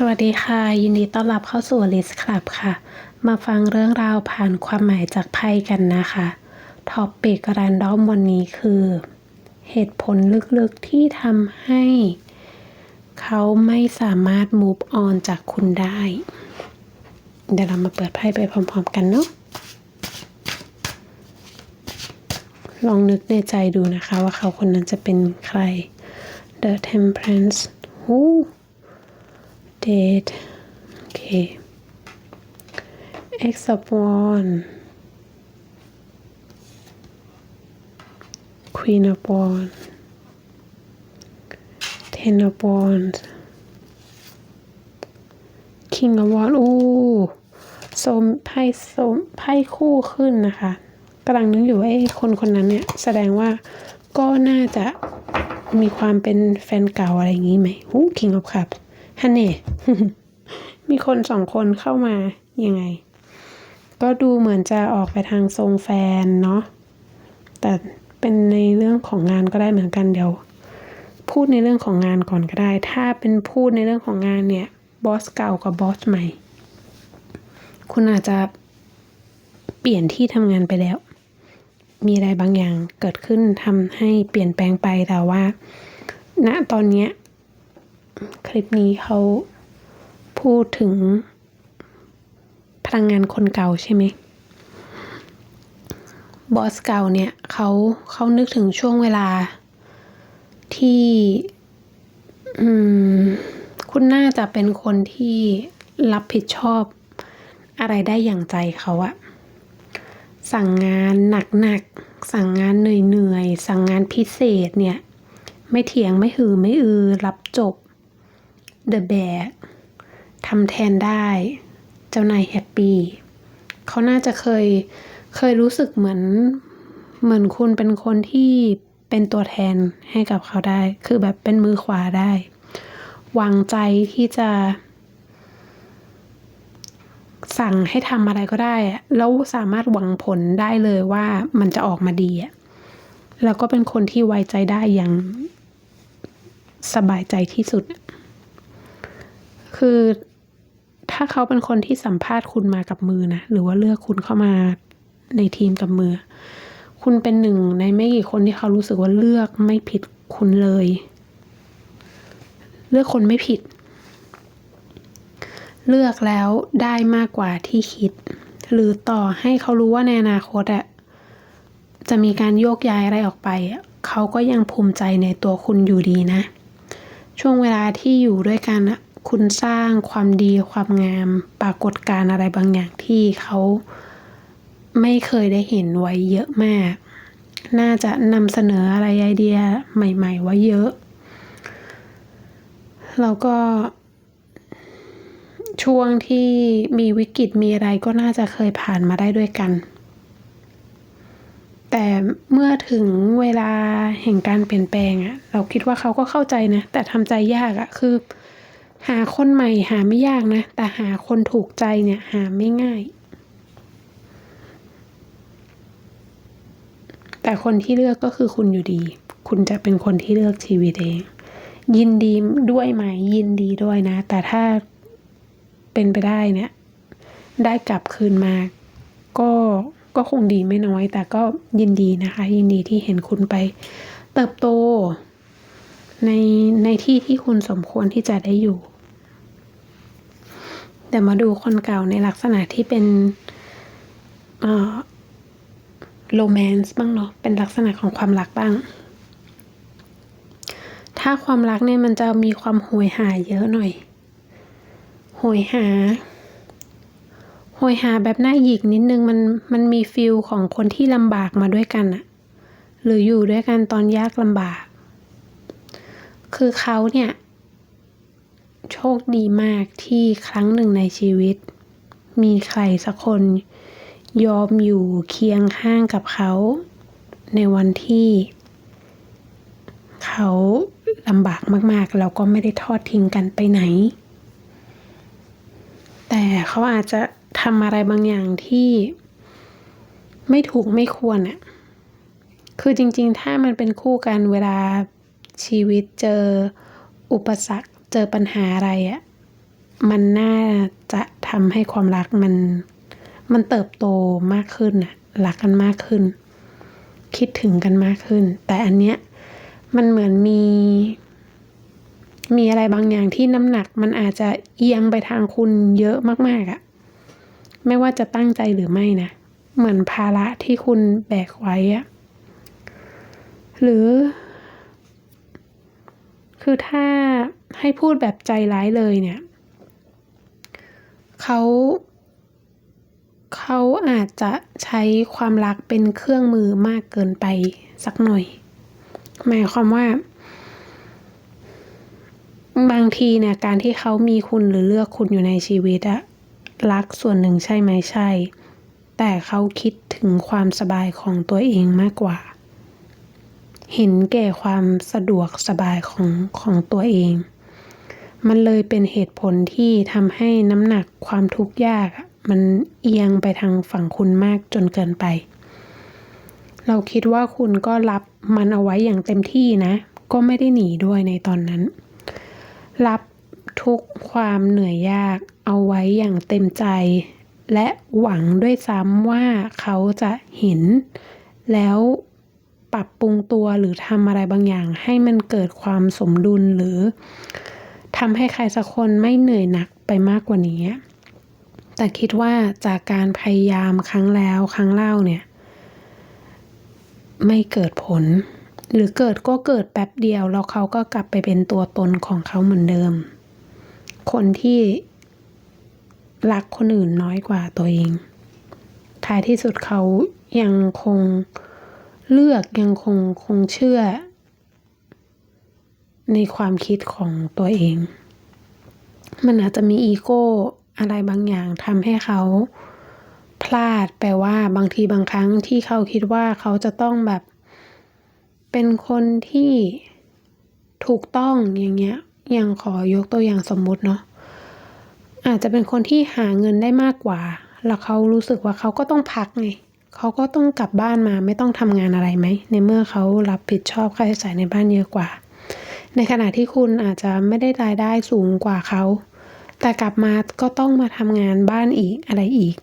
สวัสดีค่ะ ยินดีต้อนรับเข้าสู่ List Club ค่ะ มาฟังเรื่องราวผ่านความหมายจากไพ่กันนะคะท็อปปิกแรนดอมวันนี้คือ เหตุผลลึกๆที่ทำให้ เขาไม่สามารถ move on จากคุณได้ เดี๋ยวเรามาเปิดไพ่ไปพร้อม ๆ กันเนาะลองนึกในใจดูนะคะว่าเขาคนนั้นจะเป็นใคร The Temperance หู โอเค X of Wands Queen of Wands Ten of Wands King of Wands อู้โซมไพ่โซมไพ่คู่ขึ้นนะคะกำลังนึกอยู่ว่าไอ้คนคนนั้นเนี่ย แสดงว่าก็น่าจะมีความเป็นแฟนเก่าอะไรอย่างนี้ไหมอู้ King of Cups ฮันเน่มีคนสองคนเข้ามา ยังไง ก็ดูเหมือนจะออกไปทางทรงแฟนเนาะ แต่เป็นในเรื่องของงานก็ได้เหมือนกันเดี๋ยว พูดในเรื่องของงานก่อนก็ได้ ถ้าเป็นพูดในเรื่องของงานเนี่ยบอสเก่ากับบอสใหม่ คุณอาจจะเปลี่ยนที่ทำงานไปแล้ว มีอะไรบางอย่างเกิดขึ้นทำให้เปลี่ยนแปลงไปแต่ว่าณตอนเนี้ย ลิปนี้เขาพูดถึงพลังงานคนเก่าใช่ไหมบอสเก่าเนี่ยเขาเขานึกถึงช่วงเวลาที่คุณน่าจะเป็นคนที่รับผิดชอบอะไรได้อย่างใจเขาอะสั่งงานหนักๆ สั่งงานเหนื่อยๆ สั่งงานพิเศษเนี่ย ไม่เถียงไม่หือไม่อือ รับจบ The Bear ทำแทนได้ เจ้านายแฮปปี้เขาน่าจะเคยเคยรู้สึกเหมือนเหมือนคุณเป็นคนที่เป็นตัวแทนให้กับเขาได้ คือแบบเป็นมือขวาได้ วางใจที่จะ สั่งให้ทำอะไรก็ได้แล้วสามารถหวังผลได้เลยว่ามันจะออกมาดีอะแล้วก็เป็นคนที่ไว้ใจได้อย่างสบายใจที่สุด คือถ้าเขาเป็นคนที่สัมภาษณ์คุณมากับมือนะหรือว่าเลือกคุณเข้ามาในทีมกับมือ คุณเป็นหนึ่งในไม่กี่คนที่เขารู้สึกว่าเลือกไม่ผิดคุณเลย เลือกคนไม่ผิด เลือกแล้วได้มากกว่าที่คิด หรือต่อให้เขารู้ว่าในอนาคตอะจะมีการโยกย้ายอะไรออกไป เขาก็ยังภูมิใจในตัวคุณอยู่ดีนะ ช่วงเวลาที่อยู่ด้วยกันอะ คุณสร้างความดีความงามปรากฏการณ์อะไรบางอย่างที่เขาไม่เคยได้เห็นไว้เยอะมาก น่าจะนำเสนออะไรไอเดียใหม่ ๆ ไว้เยอะ แล้วก็ช่วงที่มีวิกฤตมีอะไรก็น่าจะเคยผ่านมาได้ด้วยกัน แต่เมื่อถึงเวลาแห่งการเปลี่ยนแปลงอะเราคิดว่าเขาก็เข้าใจนะ แต่ทำใจยากอะคือ หาคนใหม่หาไม่ยากนะ แต่หาคนถูกใจเนี่ยหาไม่ง่าย แต่คนที่เลือกก็คือคุณอยู่ดี คุณจะเป็นคนที่เลือกชีวิตเอง ยินดีด้วยไหมยินดีด้วยนะ แต่ถ้าเป็นไปได้เนี่ย ได้กลับคืนมา ก็ก็คงดีไม่น้อย แต่ก็ยินดีนะคะ ยินดีที่เห็นคุณไป เติบโตในในที่ที่คุณสมควรที่จะได้อยู่ แต่มาดูคนเก่าในลักษณะที่เป็นโรแมนต์บ้างเนาะ เป็นลักษณะของความรักบ้าง ถ้าความรักเนี่ยมันจะมีความโหยหาเยอะหน่อย โหยหา โหยหาแบบหน้าหยิกนิดนึงมันมันมีฟิลของคนที่ลำบากมาด้วยกันอะหรืออยู่ด้วยกันตอนยากลำบาก คือเขาเนี่ย โชคดีมากที่ครั้งหนึ่งในชีวิต มีใครสักคน ยอมอยู่เคียงข้างกับเขา ในวันที่ เขาลำบากมากๆ แล้วก็ไม่ได้ทอดทิ้งกันไปไหน แต่เขาอาจจะทำอะไรบางอย่างที่ไม่ถูกไม่ควรอะคือจริงๆ ถ้ามันเป็นคู่กันเวลาชีวิตเจออุปสรรค เจอปัญหาอะไรอะมันน่าจะทำให้ความรักมัน มันเติบโตมากขึ้นนะรักกันมากขึ้น คิดถึงกันมากขึ้น แต่อันเนี้ยมันเหมือนมี มีอะไรบางอย่างที่น้ำหนักมันอาจจะเอียงไปทางคุณเยอะมากๆอะไม่ว่าจะตั้งใจหรือไม่นะ เหมือนภาระที่คุณแบกไว้อะหรือ คือถ้าให้พูดแบบใจร้ายเลยเนี่ยเขาเขาอาจจะใช้ความรักเป็นเครื่องมือมากเกินไปสักหน่อย หมายความว่า บางทีเนี่ยการที่เขามีคุณหรือเลือกคุณอยู่ในชีวิตอะรักส่วนหนึ่งใช่ไหมใช่ แต่เขาคิดถึงความสบายของตัวเองมากกว่า เห็นแก่ความสะดวกสบายของของตัวเอง มันเลยเป็นเหตุผลที่ทำให้น้ำหนักความทุกข์ยาก มันเอียงไปทางฝั่งคุณมากจนเกินไป เราคิดว่าคุณก็รับมันเอาไว้อย่างเต็มที่นะ ก็ไม่ได้หนีด้วยในตอนนั้น รับทุกความเหนื่อยยากเอาไว้อย่างเต็มใจ และหวังด้วยซ้ำว่าเขาจะเห็นแล้ว ปรับปรุงตัวหรือทำอะไรบางอย่าง ให้มันเกิดความสมดุลหรือทำให้ใครสักคนไม่เหนื่อยหนักไปมากกว่านี้ แต่คิดว่าจากการพยายามครั้งแล้วครั้งเล่าเนี่ย ไม่เกิดผล หรือเกิดก็เกิดแป๊บเดียวแล้วเขาก็กลับไปเป็นตัวตนของเขาเหมือนเดิม คนที่รักคนอื่นน้อยกว่าตัวเอง ท้ายที่สุดเขายังคง เลือกยังคงคงเชื่อ ในความคิดของตัวเอง มันอาจจะมีอีโก้อะไรบางอย่างทำให้เขาพลาดแปลว่าบางทีบางครั้งที่เขาคิดว่าเขาจะต้องแบบ เป็นคนที่ถูกต้องอย่างเงี้ยยังขอยกตัวอย่างสมมุติเนาะอาจจะเป็นคนที่หาเงินได้มากกว่า แล้วเขารู้สึกว่าเขาก็ต้องพักไง เขาก็ต้องกลับบ้านมาไม่ต้องทำงานอะไรไหม ในเมื่อเขารับผิดชอบค่าใช้จ่ายในบ้านเยอะกว่า ในขณะที่คุณอาจจะไม่ได้รายได้สูงกว่าเขา แต่กลับมาก็ต้องมาทำงานบ้านอีกอะไรอีก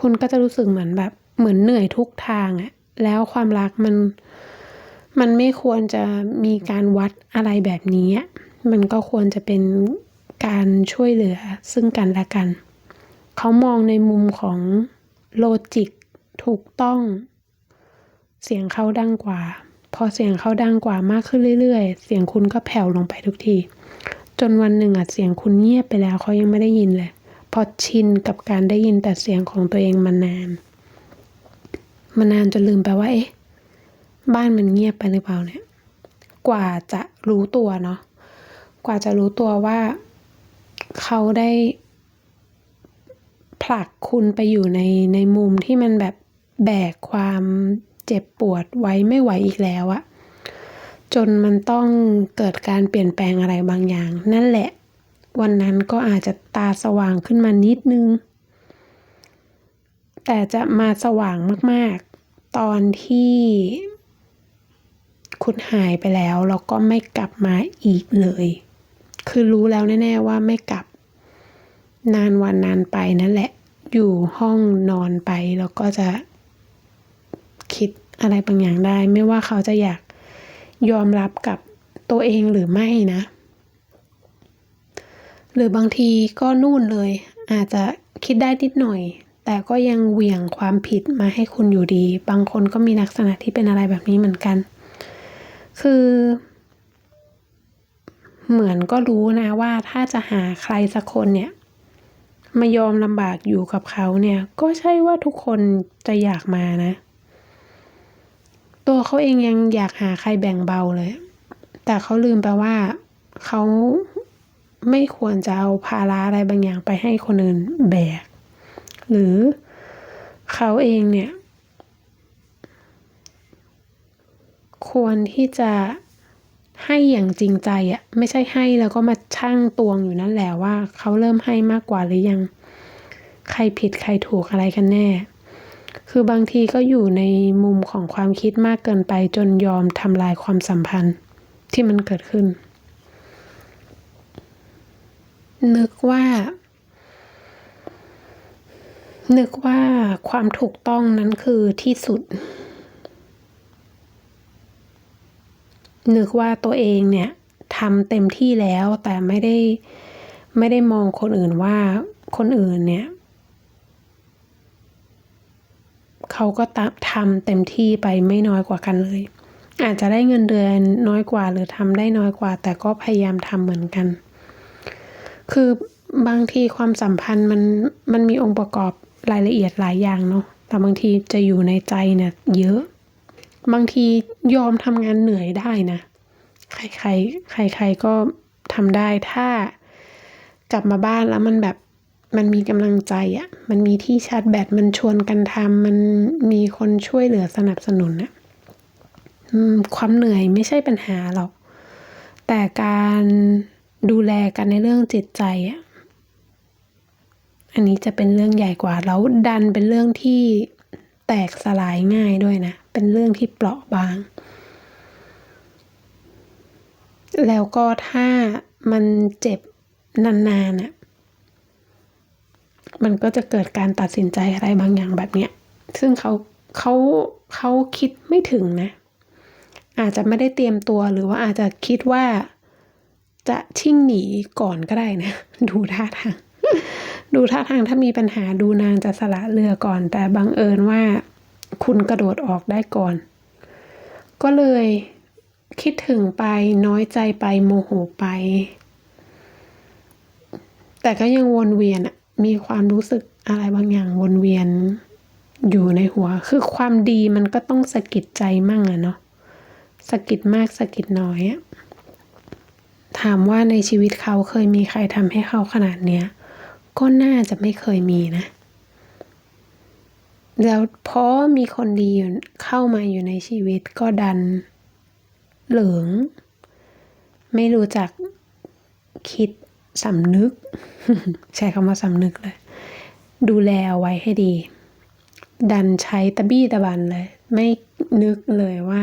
คุณก็จะรู้สึกเหมือนแบบเหมือนเหนื่อยทุกทางอะแล้วความรักมันมันไม่ควรจะมีการวัดอะไรแบบนี้ มันก็ควรจะเป็นการช่วยเหลือซึ่งกันและกัน เขามองในมุมของโลจิก ถูกต้อง เสียงเขาดังกว่า พอเสียงเขาดังกว่ามากขึ้นเรื่อยๆ เสียงคุณก็แผ่วลงไปทุกที จนวันหนึ่งอะเสียงคุณเงียบไปแล้วเขายังไม่ได้ยินเลยพอชินกับการได้ยินแต่เสียงของตัวเองมานานมานานจนลืมไปว่า เอ๊ะ บ้านมันเงียบไปหรือเปล่าเนี่ย กว่าจะรู้ตัวเนาะกว่าจะรู้ตัวว่าเขาได้ผลักคุณไปอยู่ในในมุมที่มันแบบ แบกความเจ็บปวดไว้ไม่ไหวอีกแล้วอะจนมันต้องเกิดการเปลี่ยนแปลงอะไรบางอย่าง นั่นแหละ วันนั้นก็อาจจะตาสว่างขึ้นมานิดนึง แต่จะมาสว่างมากๆ ตอนที่คุณหายไปแล้วแล้วก็ไม่กลับมาอีกเลย คือรู้แล้วแน่ ๆ ว่าไม่กลับ นานวันนานไปนั่นแหละ อยู่ห้องนอนไปแล้วก็จะ คิดอะไรบางอย่างได้ ไม่ว่าเขาจะอยากยอมรับกับตัวเองหรือไม่นะ หรือบางทีก็นู่นเลย อาจจะคิดได้นิดหน่อย แต่ก็ยังเหวี่ยงความผิดมาให้คุณอยู่ดี บางคนก็มีลักษณะที่เป็นอะไรแบบนี้เหมือนกัน คือ เหมือนก็รู้นะว่าถ้าจะหาใครสักคนเนี่ยมายอมลำบากอยู่กับเขาเนี่ย ก็ใช่ว่าทุกคนจะอยากมานะ ตัวเขาเองยังอยากหาใครแบ่งเบาเลย แต่เขาลืมไปว่าเขาไม่ควรจะเอาภาระอะไรบางอย่างไปให้คนอื่นแบก หรือเขาเองเนี่ย ควรที่จะให้อย่างจริงใจอะไม่ใช่ให้แล้วก็มาชั่งตวงอยู่นั่นแหละว่าเขาเริ่มให้มากกว่าหรือยัง ใครผิดใครถูกอะไรกันแน่ คือบางทีก็อยู่ในมุมของความคิดมากเกินไปจนยอมทำลายความสัมพันธ์ที่มันเกิดขึ้น นึกว่า นึกว่าความถูกต้องนั้นคือที่สุด นึกว่าตัวเองเนี่ยทำเต็มที่แล้วแต่ไม่ได้ไม่ได้มองคนอื่นว่าคนอื่นเนี่ย เขาก็ตทำเต็มที่ไปไม่น้อยกว่ากันเลย อาจจะได้เงินเดือนน้อยกว่าหรือทำได้น้อยกว่า แต่ก็พยายามทำเหมือนกัน คือบางทีความสัมพันธ์มันมันมีองค์ประกอบรายละเอียดหลายอย่างเนาะแต่บางทีจะอยู่ในใจเนี่ยเยอะ บางทียอมทำงานเหนื่อยได้นะ ใครใครใครใครก็ทำได้ถ้ากลับมาบ้านแล้วมันแบบ มันมีกำลังใจอะ่ะ มันมีที่ชาร์จแบต มันชวนกันทำ มันมีคนช่วยเหลือสนับสนุนอะความเหนื่อยไม่ใช่ปัญหาหรอก แต่การดูแลกันในเรื่องจิตใจอะ อันนี้จะเป็นเรื่องใหญ่กว่า แล้วดันเป็นเรื่องที่แตกสลายง่ายด้วยนะ เป็นเรื่องที่เปราะบาง แล้วก็ถ้ามันเจ็บนานๆน่ะ มันก็จะเกิดการตัดสินใจอะไรบางอย่างแบบเนี้ย ซึ่งเขาเขาเขาคิดไม่ถึงนะ อาจจะไม่ได้เตรียมตัวหรือว่าอาจจะคิดว่าจะชิ่งหนีก่อนก็ได้นะ ดูท่าทาง ดูท่าทางถ้ามีปัญหาดูนางจะสละเรือก่อน แต่บังเอิญว่าคุณกระโดดออกได้ก่อน ก็เลยคิดถึงไปน้อยใจไปโมโหไป แต่ก็ยังวนเวียนอะ มีความรู้สึกอะไรบางอย่างวนเวียนอยู่ในหัว คือความดีมันก็ต้องสะกิดใจมั่งอะเนาะสะกิดมากสะกิดน้อยอะถามว่าในชีวิตเขาเคยมีใครทำให้เขาขนาดเนี้ย ก็น่าจะไม่เคยมีนะ แล้วเพราะมีคนดีอยู่เข้ามาอยู่ในชีวิตก็ดันเหลือง ไม่รู้จักคิด สำนึก ใช้คำว่าสำนึกเลย ดูแลเอาไว้ให้ดี ดันใช้ตะบี้ตะบันเลย ไม่นึกเลยว่า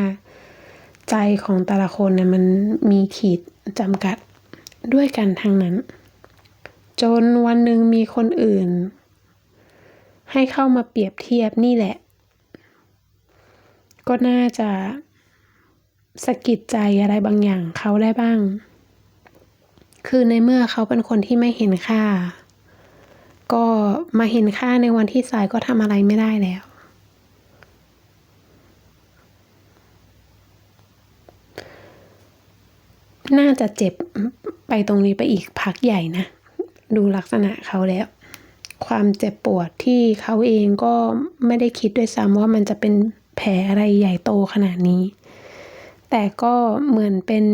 ใจของแต่ละคนเนี่ยมันมีขีดจำกัดด้วยกันทั้งนั้น จนวันหนึ่งมีคนอื่น ให้เข้ามาเปรียบเทียบนี่แหละ ก็น่าจะสะกิดใจอะไรบางอย่างเขาได้บ้าง คือในเมื่อเขาเป็นคนที่ไม่เห็นค่า ก็มาเห็นค่าในวันที่สายก็ทำอะไรไม่ได้แล้ว น่าจะเจ็บไปตรงนี้ไปอีกพักใหญ่นะ ดูลักษณะเขาแล้ว ความเจ็บปวดที่เขาเองก็ไม่ได้คิดด้วยซ้ำว่ามันจะเป็นแผลอะไรใหญ่โตขนาดนี้ แต่ก็เหมือนเป็น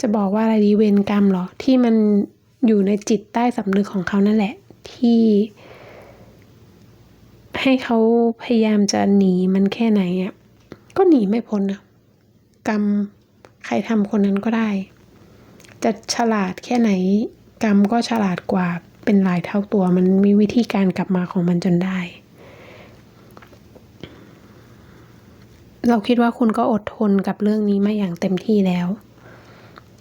จะบอกว่าอะไรดีเวรกรรมหรอ ที่มันอยู่ในจิตใต้สำนึกของเขานั่นแหละ ที่ ให้เขาพยายามจะหนีมันแค่ไหนอะก็หนีไม่พ้นนะกรรมใครทำคนนั้นก็ได้ จะฉลาดแค่ไหน กรรมก็ฉลาดกว่าเป็นหลายเท่าตัว มันมีวิธีการกลับมาของมันจนได้ เราคิดว่าคุณก็อดทนกับเรื่องนี้มาอย่างเต็มที่แล้ว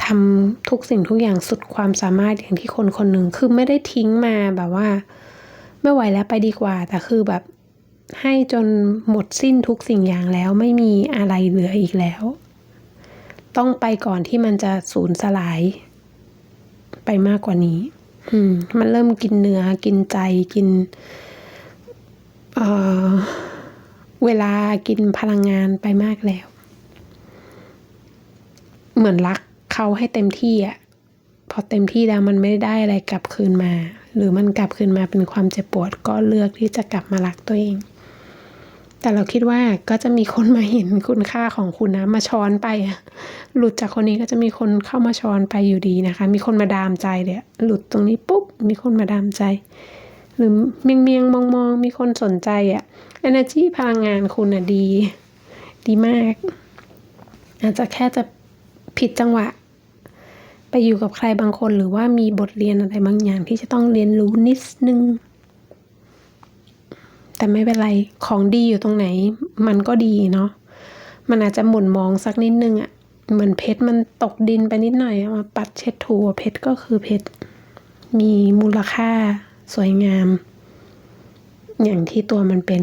ทำทุกสิ่งทุกอย่างสุดความสามารถอย่างที่คนคนหนึ่งคือไม่ได้ทิ้งมาแบบว่า ไม่ไหวแล้วไปดีกว่า แต่คือแบบให้จนหมดสิ้นทุกสิ่งอย่างแล้วไม่มีอะไรเหลืออีกแล้ว ต้องไปก่อนที่มันจะสูญสลาย ไปมากกว่านี้มมันเริ่มกินเนื้อกินใจกินเเวลากินพลังงานไปมากแล้ว เหมือนรัก เขาให้เต็มที่อะพอเต็มที่แล้วมันไม่ได้อะไรกลับคืนมา หรือมันกลับคืนมาเป็นความเจ็บปวด ก็เลือกที่จะกลับมารักตัวเอง แต่เราคิดว่าก็จะมีคนมาเห็นคุณค่าของคุณนะมาช้อนไปหลุดจากคนนี้ก็จะมีคนเข้ามาช้อนไปอยู่ดีนะคะ มีคนมาดามใจเลยหลุดตรงนี้ปุ๊บมีคนมาดามใจ หรือเมียงเมียงมองมองมีคนสนใจอะ energy พลังงานคุณอะดี ดีมาก อาจจะแค่จะผิดจังหวะ ไปอยู่กับใครบางคนหรือว่ามีบทเรียนอะไรบางอย่างที่จะต้องเรียนรู้นิดนึง แต่ไม่เป็นไรของดีอยู่ตรงไหน มันก็ดีเนาะมันอาจจะหมุนมองสักนิดนึงอะเหมือนเพชรมันตกดินไปนิดหน่อยมาปัดเช็ดถูเพชรก็คือเพชรมีมูลค่าสวยงาม อย่างที่ตัวมันเป็น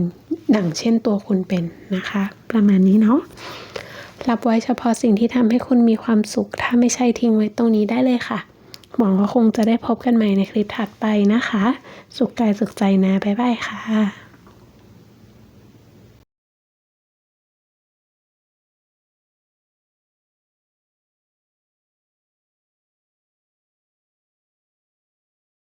ดังเช่นตัวคุณเป็นนะคะ ประมาณนี้เนาะ รับไว้เฉพาะสิ่งที่ทำให้คุณมีความสุข ถ้าไม่ใช่ทิ้งไว้ตรงนี้ได้เลยค่ะ หวังว่าคงจะได้พบกันใหม่ในคลิปถัดไปนะคะ สุขกายสุขใจนะ บ๊ายบายค่ะ